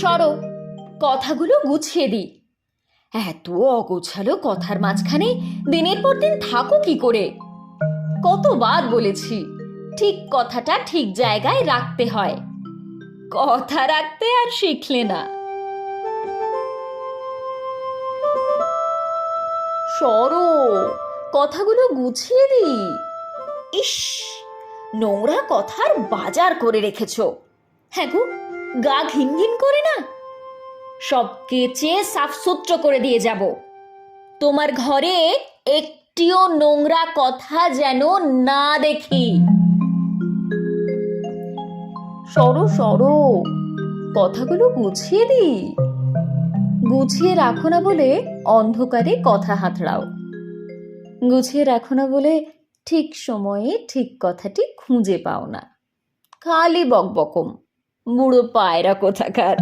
সরো, কথাগুলো গুছিয়ে দিই। এত অগোছালো কথার মাঝখানে দিনের পর দিন থাকো কি করে? কতবার বলেছি, ঠিক কথাটা ঠিক জায়গায় রাখতে হয়। কথা রাখতে আর শিখলে না। সরো, কথাগুলো গুছিয়ে দি ইস, নোংরা কথার বাজার করে রেখেছো। হ্যাঁ গো গা ঘিন ঘিন করে না? সব কেচে সাফসুত্র করে দিয়ে যাব। তোমার ঘরে একটিও নোংরা কথা যেন না দেখি। সরো সরো, কথাগুলো গুছিয়ে দি গুছিয়ে রাখো না বলে অন্ধকারে কথা হাতড়াও। গুছিয়ে রাখো না বলে ঠিক সময়ে ঠিক কথাটি খুঁজে পাও না। খালি বকবকম। বুড়ো পায়রা কোথাকার?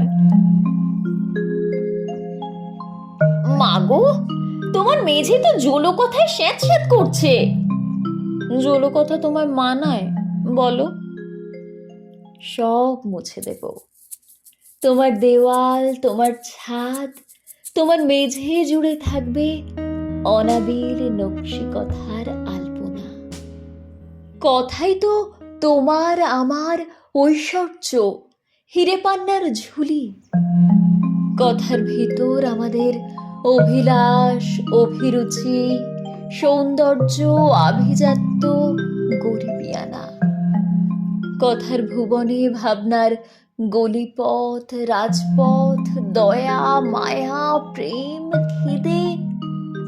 মাগো, তোমার মেঝে তো জোলো কথায় স্যাঁত স্যাঁত করছে। জোলো কথা তোমার মানায়, বলো। সব মুছে দেব। তোমার দেওয়াল, তোমার ছাদ, তোমার মেঝে জুড়ে থাকবে অনাবিল নকশি কথার আলপনা। কথাই তো তোমার, আমার ঐশ্বর্য। হিরে পান্নার ঝুলি। কথার ভিতর আমাদের অভিলাষ, অভিরুচি, সৌন্দর্য, আভিজাত্য, গরিবিয়ানা। কথার ভুবনে ভাবনার গলিপথ, রাজপথ, দয়া, মায়া, প্রেম, খিদে,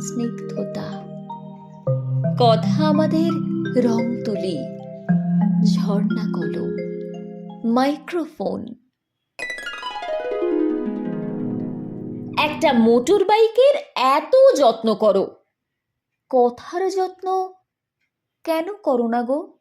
স্নিগ্ধতা। কথা আমাদের রং তুলি ঝর্ণা কলম মাইক্রোফোন। একটা মোটর বাইকের এত যত্ন করো। কথার যত্ন কেন করো না গো?